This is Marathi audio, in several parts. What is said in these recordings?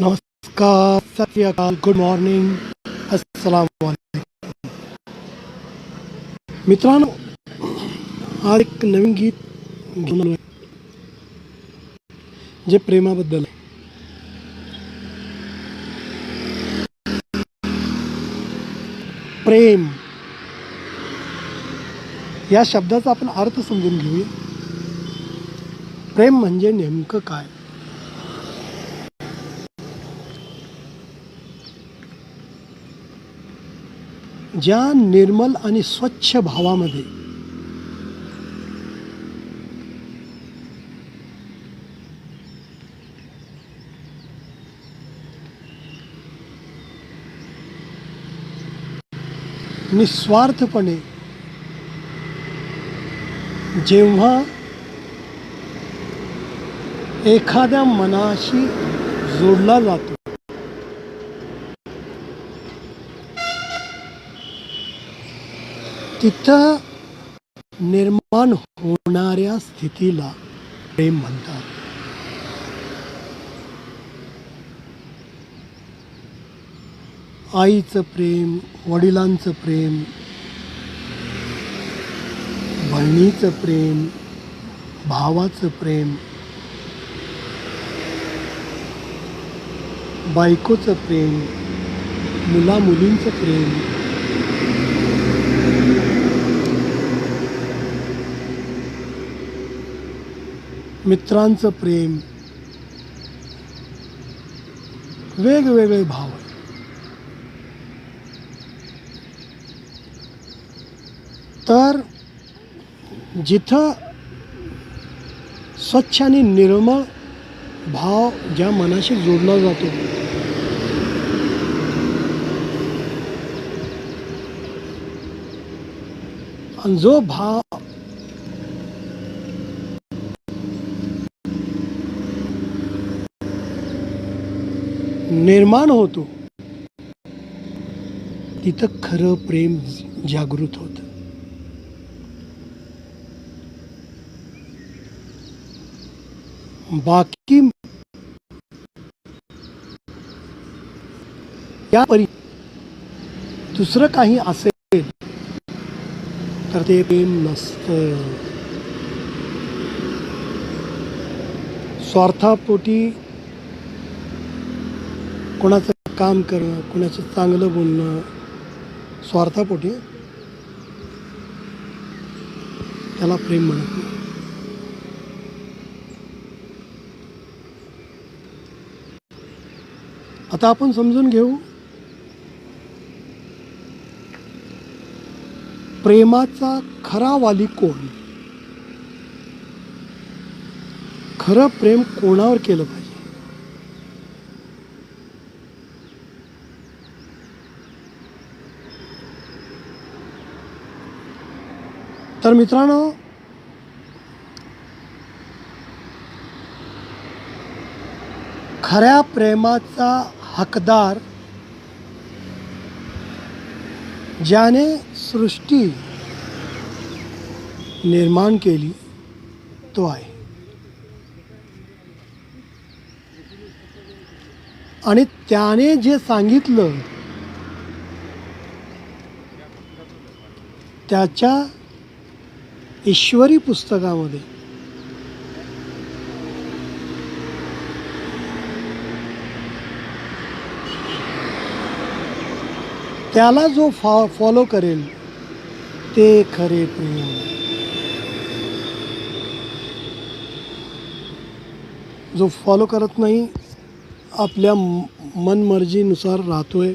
नमस्कार सत अकाल गुड मॉर्निंग अस्सलाम वालेकुम मित्रांनो आज एक नवीन गीत घेऊन आलोय जे प्रेमाबद्दल आहे. प्रेम. या शब्दाचा आपण अर्थ समजून घेऊया. प्रेम म्हणजे नेमकं काय? ज्या निर्मल आणि स्वच्छ भावामध्ये निस्वार्थपणे जेव्हा एखाद्या मनाशी जोडला जातो तिथं निर्माण होणाऱ्या स्थितीला प्रेम म्हणतात. आईचं प्रेम वडिलांचं प्रेम बहिणीचं प्रेम भावाचं प्रेम बायकोचं प्रेम मुला मुलींचं प्रेम मित्रांचं प्रेम. वेगवेगळे भाव तर जिथं स्वच्छ आणि निर्मळ भाव ज्या मनाशी जोडला जातो आणि जो भाव निर्माण होतो. तिथं खरं प्रेम जागृत होतं. बाकी या परी दुसरं काही असेल तर ते प्रेम नसतं. स्वार्थापोटी कोणाचं काम करणं कोणाचं चांगलं बोलणं स्वार्थापोटी त्याला प्रेम म्हणत नाही. आता आपण समजून घेऊ प्रेमाचा खरा वाली कोण? खरं प्रेम कोणावर केलं पाहिजे? तर मित्रांनो खऱ्या प्रेमाचा हकदार ज्याने सृष्टी निर्माण केली तो आहे. आणि त्याने जे सांगितलं त्याच्या ईश्वरी पुस्तकामध्ये. त्याला जो फॉ फॉलो करेल ते खरे प्रेम. जो फॉलो करत नाही आपल्या मनमर्जीनुसार राहतोय.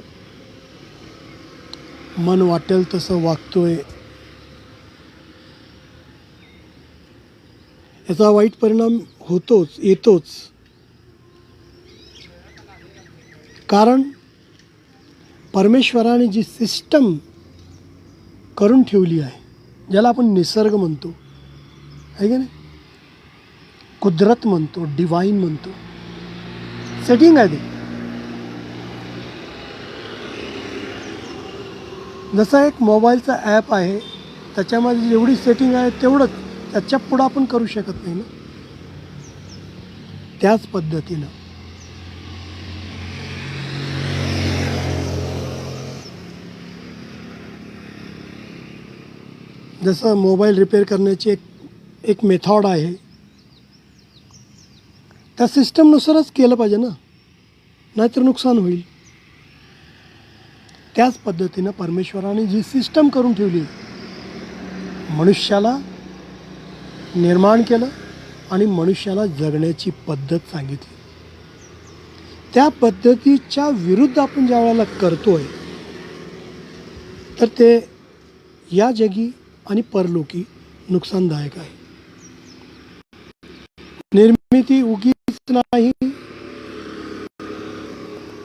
मन वाटेल तसं वागतोय. याचा वाईट परिणाम होतोच येतोच. कारण परमेश्वराने जी सिस्टम करून ठेवली आहे ज्याला आपण निसर्ग म्हणतो आहे की नाही? कुदरत म्हणतो डिवाईन म्हणतो. सेटिंग आहे ते. जसा एक मोबाईलचा ॲप आहे त्याच्यामध्ये जेवढी सेटिंग आहे तेवढंच. त्याच्या पुढं आपण करू शकत नाही ना? त्याच पद्धतीनं. जसं मोबाईल रिपेअर करण्याची एक एक मेथॉड आहे. त्या सिस्टमनुसारच केलं पाहिजे ना? नाहीतर नुकसान होईल. त्याच पद्धतीनं परमेश्वराने जी सिस्टम करून ठेवली मनुष्याला निर्माण केलं आणि मनुष्याला जगण्याची पद्धत सांगितली. त्या पद्धतीच्या विरुद्ध आपण ज्या वेळेला करतोय तर ते या जगी आणि परलोकी नुकसानदायक आहे. निर्मिती उगीच नाही.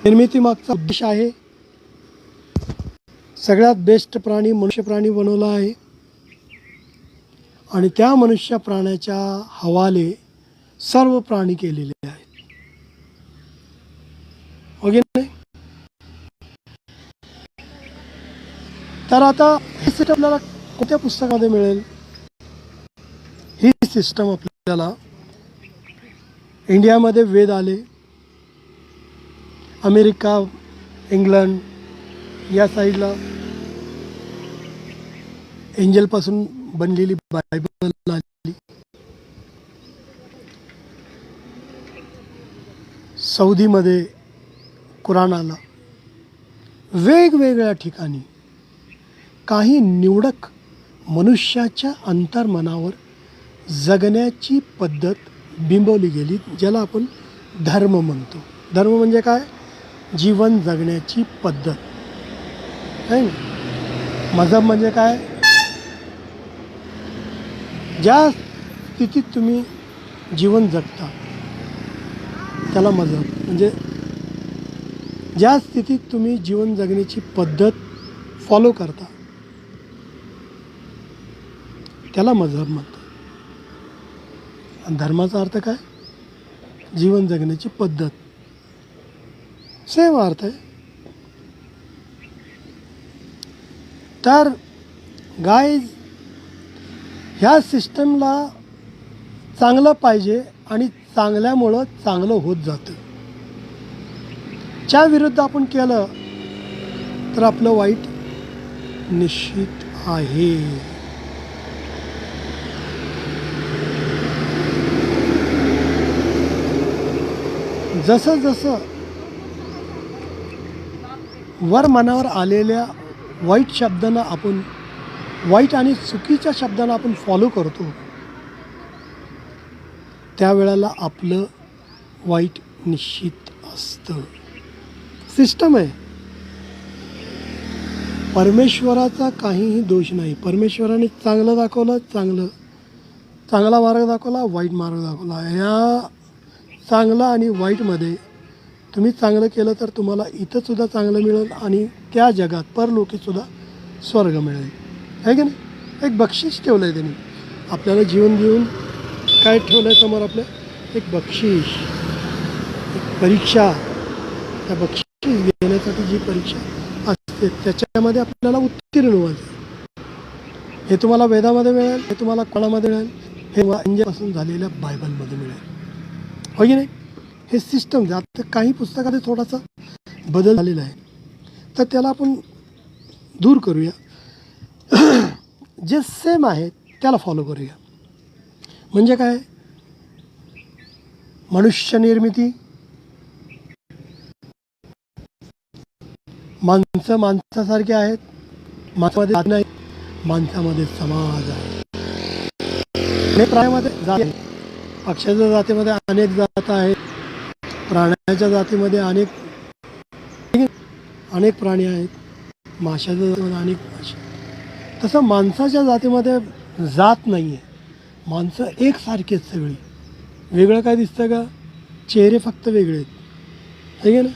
निर्मिती मागचा उद्देश आहे. सगळ्यात बेस्ट प्राणी मनुष्य प्राणी बनवला आहे. आणि त्या मनुष्य प्राण्याच्या हवाले सर्व प्राणी केलेले आहेत. हो नाही? तर आता ही सिस्टम आपल्याला कोणत्या पुस्तकामध्ये मिळेल? ही सिस्टम आपल्याला इंडियामध्ये वेद आले. अमेरिका इंग्लंड या साईडला एंजलपासून बनलेली बायबल आली. सौदीमध्ये कुराण आला. वेगवेगळ्या ठिकाणी काही निवडक मनुष्याच्या अंतर्मनावर जगण्याची पद्धत बिंबवली गेली ज्याला आपण धर्म म्हणतो. धर्म म्हणजे काय? जीवन जगण्याची पद्धत. आहे मजहब म्हणजे काय? ज्या स्थितीत तुम्ही जीवन जगता त्याला मजहब म्हणजे ज्या स्थितीत तुम्ही जीवन जगण्याची पद्धत फॉलो करता त्याला मजहब म्हणतात. धर्माचा अर्थ काय? जीवन जगण्याची पद्धत. सेम अर्थ आहे. तर गाईज ह्या सिस्टमला चांगलं पाहिजे आणि चांगल्यामुळं चांगलं होत जातं. च्या विरुद्ध आपण केलं तर आपलं वाईट निश्चित आहे. जसं जसं वर मनावर आलेल्या वाईट शब्दांना आपण वाईट आणि चुकीच्या शब्दांना आपण फॉलो करतो त्यावेळेला आपलं वाईट निश्चित असतं. सिस्टम आहे. परमेश्वराचा काहीही दोष नाही. परमेश्वराने चांगलं दाखवलं चांगलं चांगला मार्ग दाखवला वाईट मार्ग दाखवला. ह्या चांगलं आणि वाईटमध्ये तुम्ही चांगलं केलं तर तुम्हाला इथंसुद्धा चांगलं मिळेल आणि त्या जगात परलोकीसुद्धा स्वर्ग मिळेल. आहे की नाही? एक बक्षीस ठेवलं आहे त्यांनी. आपल्याला जीवन देऊन काय ठेवलं आहे समोर आपल्या एक बक्षीस. एक परीक्षा. त्या बक्षीस घेण्यासाठी जी परीक्षा असते त्याच्यामध्ये आपल्याला उत्तीर्ण व्हायचं हे तुम्हाला वेदामध्ये मिळेल हे तुम्हाला कोणामध्ये मिळेल? हे इंजेपासून झालेल्या बायबलमध्ये मिळेल. हो की नाही? हे सिस्टम आता काही पुस्तकामध्ये थोडासा बदल झालेला आहे. तर त्याला आपण दूर करूया. जे सेम आहे त्याला फॉलो करूया. म्हणजे काय? मनुष्य निर्मिती. माणसं माणसासारखे आहेत माणसामध्ये जात नाही माणसामध्ये समाज आहे. अनेक प्राण्यामध्ये जाते पक्षाच्या जातीमध्ये अनेक जात आहेत. प्राण्याच्या जातीमध्ये अनेक अनेक प्राणी आहेत. माशाच्या जातीमध्ये अनेक माशा तसं माणसाच्या जातीमध्ये जात नाही आहे माणसं एकसारखी आहेत सगळी. वेगळं काय दिसतं का? चेहरे फक्त वेगळे आहेत. है ना?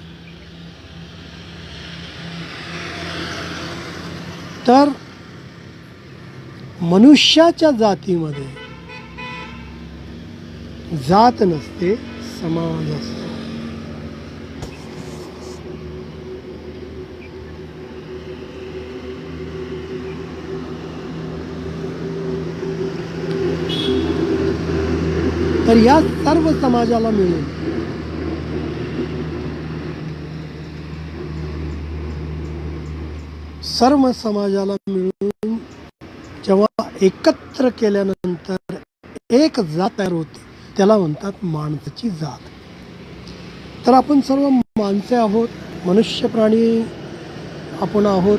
तर मनुष्याच्या जातीमध्ये जात नसते समाज असतो. तर या सर्व समाजाला मिळून सर्व समाजाला मिळून जेव्हा एकत्र केल्यानंतर एक जात तयार होते त्याला म्हणतात माणसाची जात. तर आपण सर्व माणसे आहोत मनुष्य प्राणी आपण आहोत.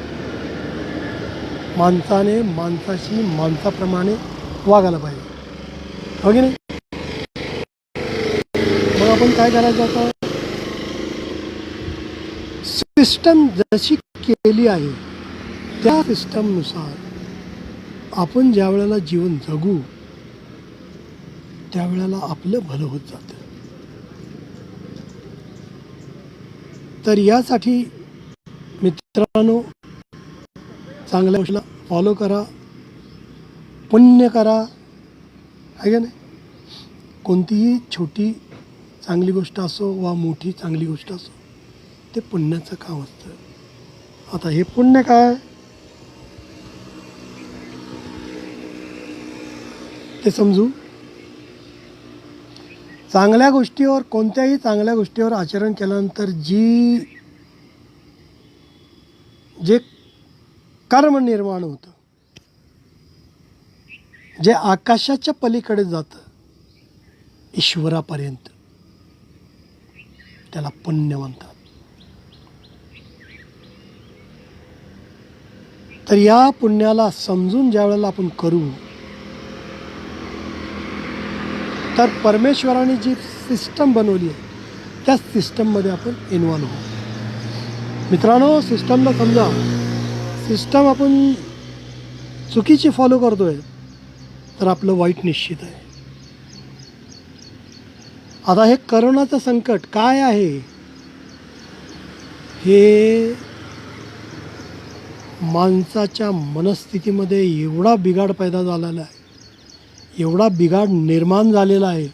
माणसाने माणसाशी माणसाप्रमाणे वागायला पाहिजे. हो की नाही? आपण काय करायचं आता? सिस्टम जशी केली आहे त्या सिस्टमनुसार आपण ज्या वेळेला जीवन जगू त्यावेळेला आपलं भलं होत जातं. तर यासाठी मित्रांनो चांगल्या गोष्टीला फॉलो करा पुण्य करा आहे का नाही? कोणतीही छोटी चांगली गोष्ट असो वा मोठी चांगली गोष्ट असो ते पुण्याचं काम असतं आता हे पुण्य काय? ते समजू? चांगल्या गोष्टीवर कोणत्याही चांगल्या गोष्टीवर आचरण केल्यानंतर जी जे कर्म निर्माण होतं जे आकाशाच्या पलीकडे जातं ईश्वरापर्यंत. त्याला पुण्य म्हणतात. तर या पुण्याला समजून ज्या वेळेला आपण करू तर परमेश्वराने जी सिस्टम बनवली आहे त्या सिस्टममध्ये आपण इन्व्हॉल्व होऊ. मित्रांनो सिस्टमला समजा सिस्टम आपण चुकीची फॉलो करतोय तर आपलं वाईट निश्चित आहे. आता हे करोनाचं संकट काय आहे? हे माणसाच्या मनस्थितीमध्ये एवढा बिघाड पैदा झालेला आहे. एवढा बिघाड निर्माण झालेला आहे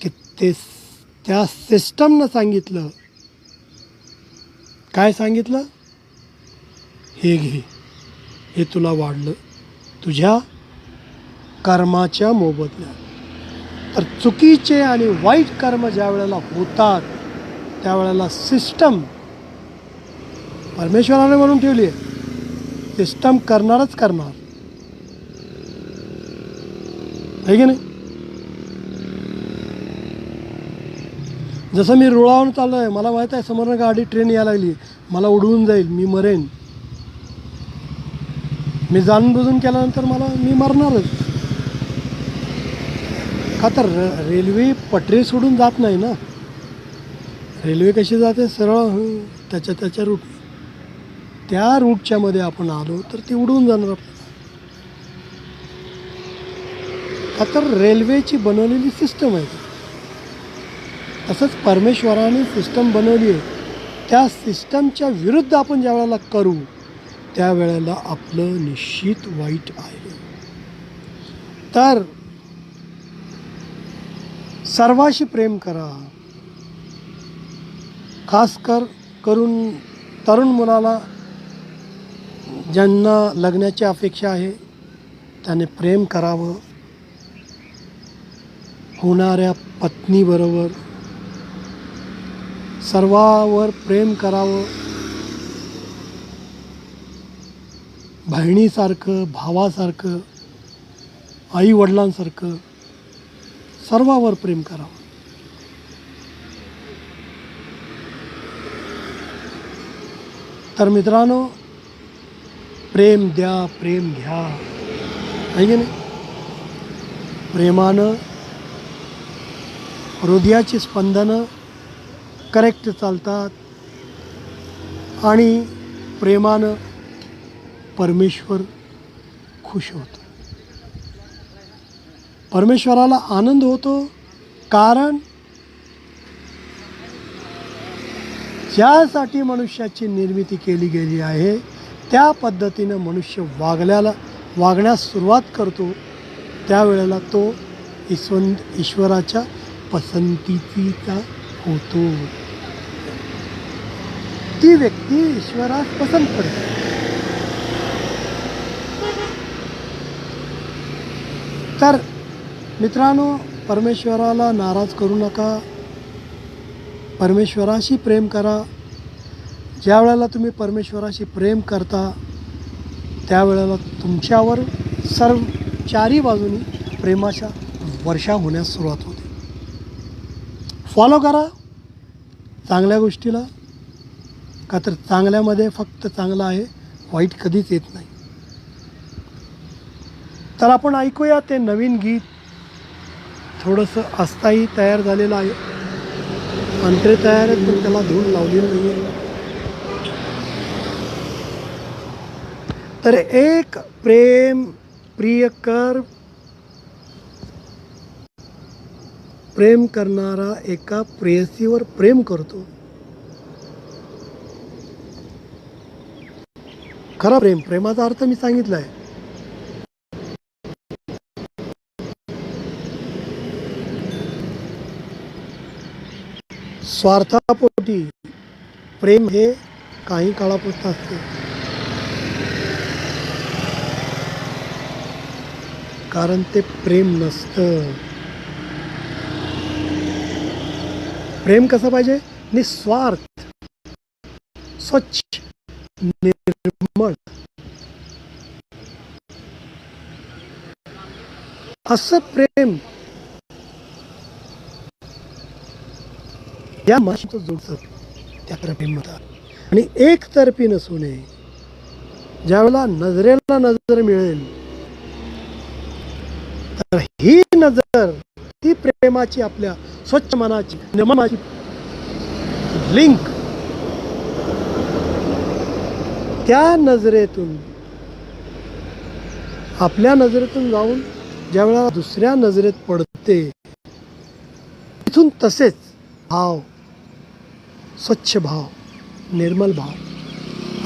की ते त्या सिस्टमनं सांगितलं. काय सांगितलं? हे घे. हे तुला वाढलं. तुझ्या कर्माच्या मोबदल्यात. तर चुकीचे आणि वाईट कर्म ज्या वेळेला होतात त्यावेळेला सिस्टम परमेश्वराने म्हणून ठेवली आहे. सिस्टम करणारच करणार. आहे की नाही? जसं मी रुळावून चाललो आहे मला माहीत आहे समोरनं गाडी ट्रेन यायला लागली. मला उडवून जाईल मी मरेन. मी जाणून बुजून केल्यानंतर मला मी मरणारच. का तर र- रेल्वे पटरी सोडून जात नाही ना? रेल्वे कशी जाते? सरळ त्याच्या त्याच्या रूट त्या रूटच्या मध्ये आपण आलो तर ती उडून जाणार आपल्याला का तर रेल्वेची बनवलेली सिस्टम आहे. तसंच परमेश्वराने सिस्टम बनवली आहे. त्या सिस्टमच्या विरुद्ध आपण ज्या वेळेला करू त्यावेळेला आपलं निश्चित वाईट आहे. तर सर्वाशी प्रेम करा. खास कर करून तरुण मुलाला ज्यांना लग्नाची अपेक्षा आहे त्याने प्रेम करावं. होणाऱ्या पत्नीबरोबर सर्वावर प्रेम करावं. बहिणीसारखं भावासारखं आई वडिलांसारखं सर्वावर प्रेम करावं. तर मित्रांनो प्रेम द्या प्रेम घ्या. आहे की नाही? प्रेमानं हृदयाची स्पंदनं करेक्ट चालतात आणि प्रेमानं परमेश्वर खुश होतो. परमेश्वराला आनंद होतो. कारण ज्यासाठी मनुष्याची निर्मिती केली गेली आहे त्या पद्धतीनं मनुष्य वागल्याला वागण्यास सुरुवात करतो. त्यावेळेला तो ईश्वन ईश्वराच्या पसंतीचा होतो. ती व्यक्ती ईश्वरास पसंत पडते. तर मित्रांनो परमेश्वराला नाराज करू नका. परमेश्वराशी प्रेम करा. ज्या वेळेला तुम्ही परमेश्वराशी प्रेम करता त्यावेळेला तुमच्यावर सर्व चारी बाजूनी प्रेमाच्या वर्षा होण्यास सुरुवात होते. फॉलो करा. चांगल्या गोष्टीला. का तर चांगल्यामध्ये फक्त चांगलं आहे वाईट कधीच येत नाही. तर आपण ऐकूया ते नवीन गीत. थोडंसं अस्थायी तयार झालेलं आहे. अंतरे तयार आहेत पण त्याला धूळ लावलेली नाही आहे तर एक प्रेम प्रियकर प्रेम करणारा एका प्रेयसीवर प्रेम करतो. खरा प्रेम प्रेमाचा अर्थ मी सांगितला आहे स्वार्थापोटी. प्रेम हे काही काळापुरतं असते. कारण ते प्रेम नसतं. प्रेम कसं पाहिजे? निस्वार्थ. स्वच्छ. निर्मळ. असं प्रेम या माशीचं जोडचं त्या प्रेम म्हणतात आणि एकतर्फी नसू नये. ज्यावेळेला नजरेला नजर मिळेल तर ही नजर ती प्रेमाची आपल्या स्वच्छ मनाची निर्ममाची लिंक त्या नजरेतून आपल्या नजरेतून जाऊन ज्यावेळेला दुसऱ्या नजरेत पडते तिथून तसेच भाव स्वच्छ भाव निर्मल भाव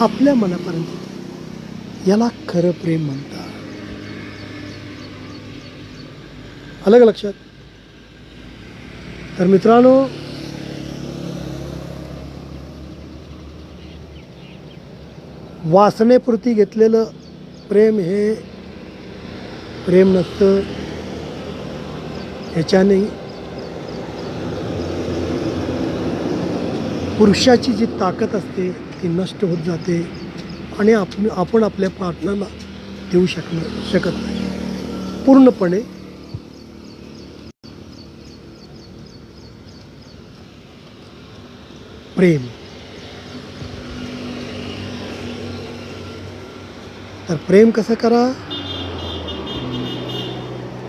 आपल्या मनापर्यंत याला खरं प्रेम म्हणतात. अलग लक्षात. तर मित्रांनो वासनेपुरती घेतलेलं प्रेम हे प्रेम नसतं. ह्याच्याने पुरुषाची जी ताकद असते ती नष्ट होत जाते आणि आप आपण आपल्या पार्टनरला देऊ शकणं शकत नाही. पूर्णपणे प्रेम. तर प्रेम कसं करा?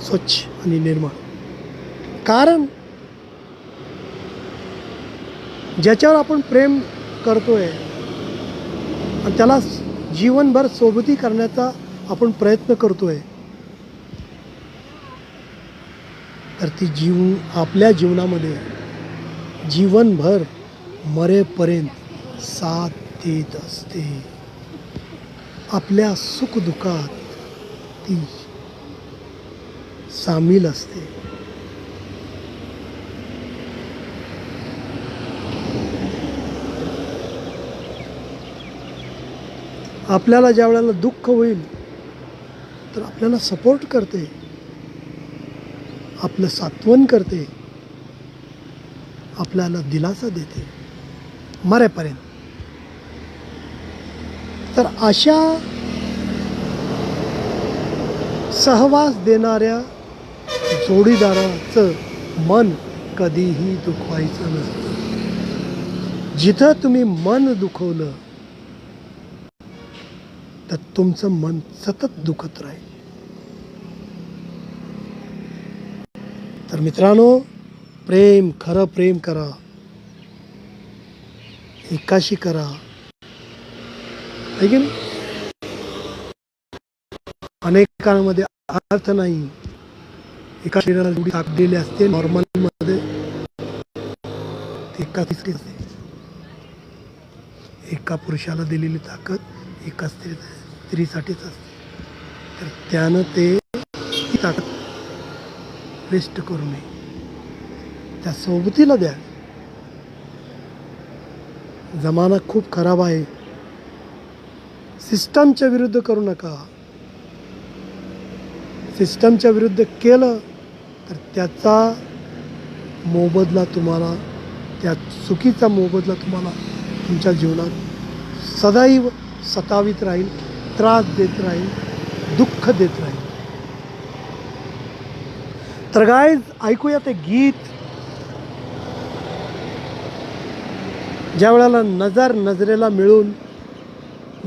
स्वच्छ आणि निर्माण कारण ज्याच्यावर आपण प्रेम करतोय आणि त्याला जीवनभर सोबती करण्याचा आपण प्रयत्न करतो आहे तर ती जीव आपल्या जीवनामध्ये जीवनभर मरेपर्यंत साथ देत असते. आपल्या सुखदुःखात ती सामील असते. आपल्याला ज्या वेळेला दुःख होईल तर आपल्याला सपोर्ट करते. आपलं सात्वन करते. आपल्याला दिलासा देते. मरेपर्यंत. तर अशा सहवास देणाऱ्या जोडीदाराचं मन कधीही दुखवायचं नसतं जिथं तुम्ही मन दुखवलं तर तुमचं मन सतत दुखत राहील. तर मित्रांनो प्रेम खरं प्रेम करा. एकाशी करा. है की अनेकांमध्ये अर्थ नाही. एका शरीराला जेवढी ताकद असते नॉर्मलमध्ये मध्ये एका तिसरी असते. एका पुरुषाला दिलेली ताकद एका स्त्री स्त्रीसाठीच असते. तर त्यानं ते ताकद वेस्ट करू नये. त्या सोबतीला द्या. जमाना खूप खराब आहे. सिस्टमच्या विरुद्ध करू नका. सिस्टमच्या विरुद्ध केलं तर त्याचा मोबदला तुम्हाला त्या चुकीचा मोबदला तुम्हाला तुमच्या जीवनात सदैव सतावित राहील. त्रास देत राहील दुःख देत राहील तर गायज ऐकूया ते गीत. ज्या वेळेला नजर नजरेला मिळून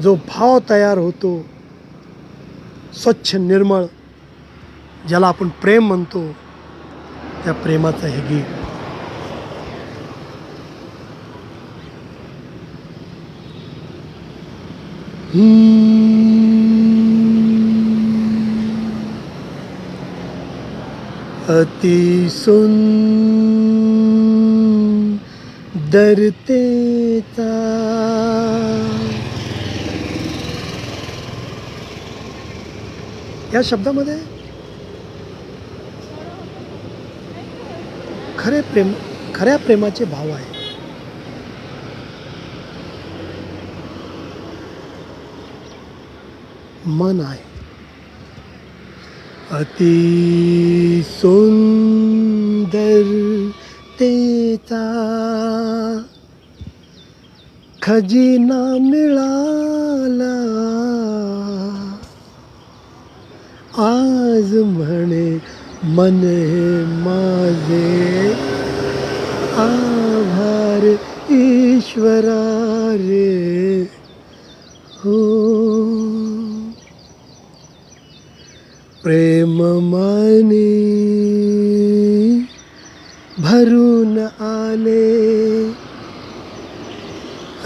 जो भाव तयार होतो स्वच्छ निर्मळ ज्याला आपण प्रेम म्हणतो त्या प्रेमाचं हे गीत. अति सुंदरतेचा या शब्दामध्ये खरे प्रेम खऱ्या प्रेमाचे भाव आहे. मन आहे. अति सुंदर तेचा खजिना मिळाला आज म्हणे मन हे माझे. आभार ईश्वरा रे ममाने भरून आले।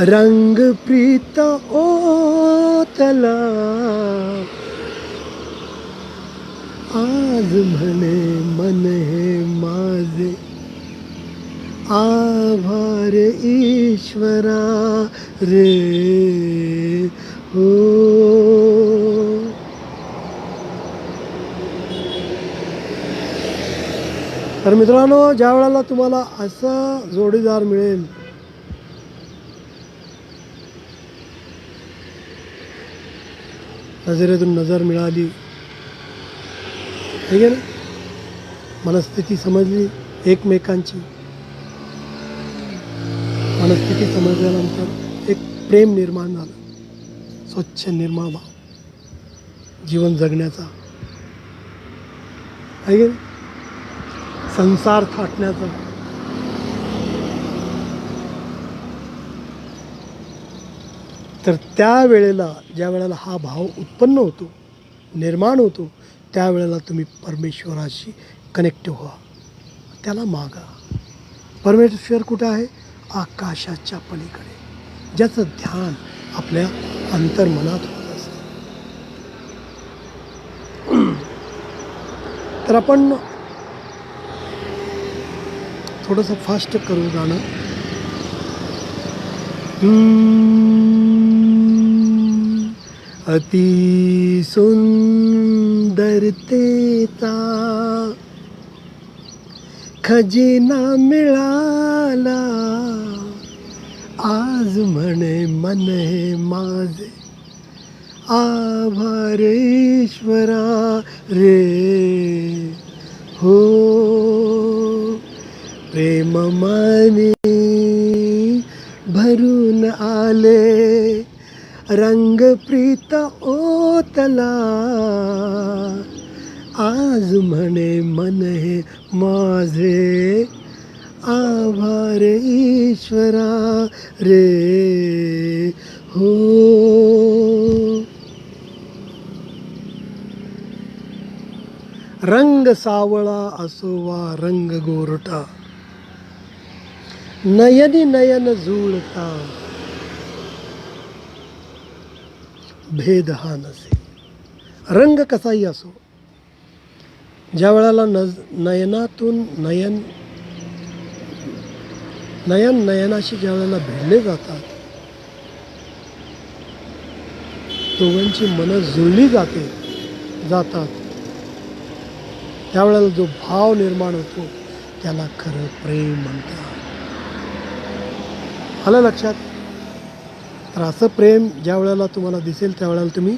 रंग प्रीत ओतला। आज म्हणे मन हे माझे। आभार ईश्वरा रे हो। तर मित्रांनो ज्या वेळेला तुम्हाला असं जोडीदार मिळेल नजरेतून नजर मिळाली. ठीक आहे ना मनस्थिती समजली एकमेकांची. मनस्थिती समजल्यानंतर एक प्रेम निर्माण झालं. स्वच्छ निर्माण भाव जीवन जगण्याचा. आहे संसार थाटण्याचा. तर त्या वेळेला ज्या वेळेला हा भाव उत्पन्न होतो निर्माण होतो त्यावेळेला तुम्ही परमेश्वराशी कनेक्ट व्हा. त्याला मागा. परमेश्वर कुठं आहे? आकाशाच्या पलीकडे. ज्याचं ध्यान आपल्या अंतर्मनात होत असतं. तर आपण थोडंसं फास्ट करू गाणं अति सुंदरतेचा खजिना मिळाला. आज म्हणे मन हे माझे. आभारेश्वरा रे. हो. प्रेम माने भरून आले रंग प्रीत ओतला. आज म्हणे मन हे माझे आभार ईश्वरा रे. हो. रंग सावळा असो वा रंग गोरटा नयनी नयन जुळता। भेद हा नसे। रंग कसाही असो ज्या वेळेला नज नयनातून नयन नयन नयनाशी ज्या वेळेला भिडले जातात दोघांची मनं जुळली जाते जातात त्यावेळेला जो भाव निर्माण होतो त्याला खरं प्रेम म्हणतात। आलं लक्षात? तर असं प्रेम ज्या वेळेला तुम्हाला दिसेल त्यावेळेला तुम्ही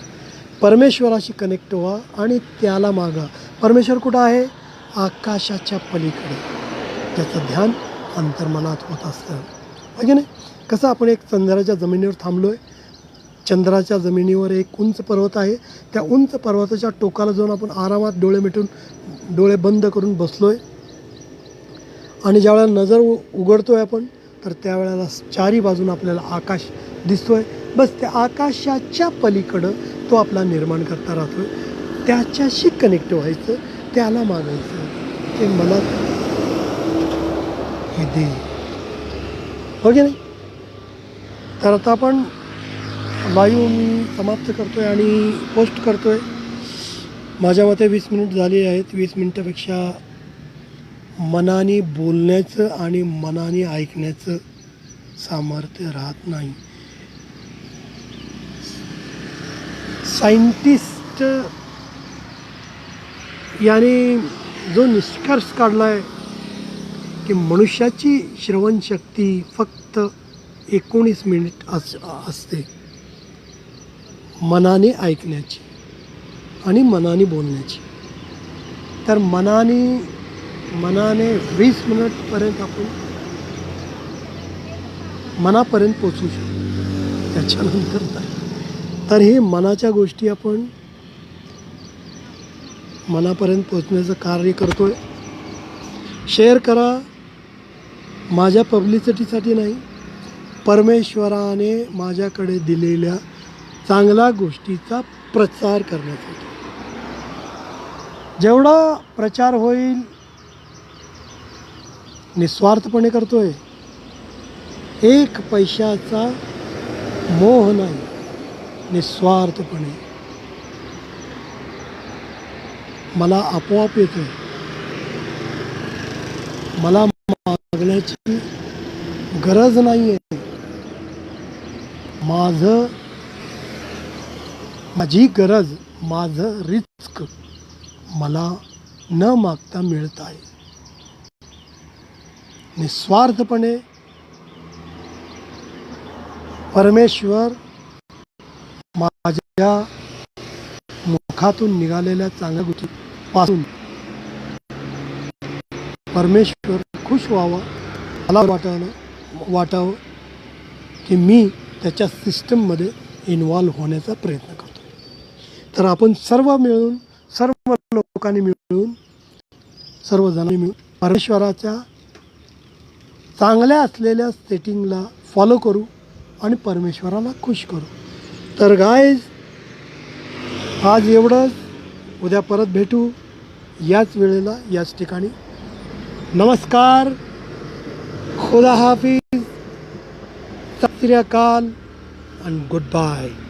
परमेश्वराशी कनेक्ट व्हा आणि त्याला मागा. परमेश्वर कुठं आहे? आकाशाच्या पलीकडे. त्याचं ध्यान अंतर्मनात होत असतं. म्हणजे नाही? कसं आपण एक चंद्राच्या जमिनीवर थांबलो आहे चंद्राच्या जमिनीवर एक उंच पर्वत आहे. त्या उंच पर्वताच्या टोकाला जाऊन आपण आरामात डोळे मिटून डोळे बंद करून बसलो आहे आणि ज्यावेळेला नजर उ उघडतो आहे आपण तर त्यावेळेला चारी बाजून आपल्याला आकाश दिसतो आहे बस त्या आकाशाच्या पलीकडं तो आपला निर्माण करता राहतो त्याच्याशी कनेक्ट व्हायचं त्याला मागायचं. ते मला हे दे. हो की नाही? तर आता आपण लाईव्ह मी समाप्त करतो आहे आणि पोस्ट करतो आहे माझ्या मते वीस मिनिट झाली आहेत. वीस मिनटापेक्षा मनाने बोलण्याचं आणि मनाने ऐकण्याचं सामर्थ्य राहत नाही. सायंटिस्ट याने जो निष्कर्ष काढला आहे की मनुष्याची श्रवणशक्ती फक्त एकोणीस मिनिट अस असते. मनाने ऐकण्याची आणि मनाने बोलण्याची. तर मनाने मनाने वीस मिनिटपर्यंत आपण मनापर्यंत पोचू शकतो. त्याच्यानंतर तर हे मनाच्या गोष्टी आपण मनापर्यंत पोचण्याचं कार्य करतो आहे शेअर करा. माझ्या पब्लिसिटीसाठी नाही परमेश्वराने माझ्याकडे दिलेल्या चांगल्या गोष्टीचा प्रचार करण्यासाठी. जेवढा प्रचार होईल निस्वार्थपणे करतोय. एक पैशाचा मोह नाही निस्वार्थपणे. मला आपोआप येतोय. मला मागण्याची गरज नाही आहे माझं माझी गरज माझं रिस्क मला न मागता मिळत आहे. निस्वार्थपणे परमेश्वर माझ्या मुखातून निघालेल्या चांगल्या गोष्टी पासून परमेश्वर खुश व्हावा. मला वाटावं वाटावं की मी त्याच्या सिस्टममध्ये इन्वॉल्व्ह होण्याचा प्रयत्न करतो. तर आपण सर्व मिळून सर्व लोकांनी मिळून सर्वजणांनी मिळून परमेश्वराच्या चांगल्या असलेल्या सेटिंगला फॉलो करू आणि परमेश्वराला खुश करू. तर गायज आज एवढंच. उद्या परत भेटू. याच वेळेला याच ठिकाणी. नमस्कार. खुदा हाफिज. सत श्री अकाल. Good bye.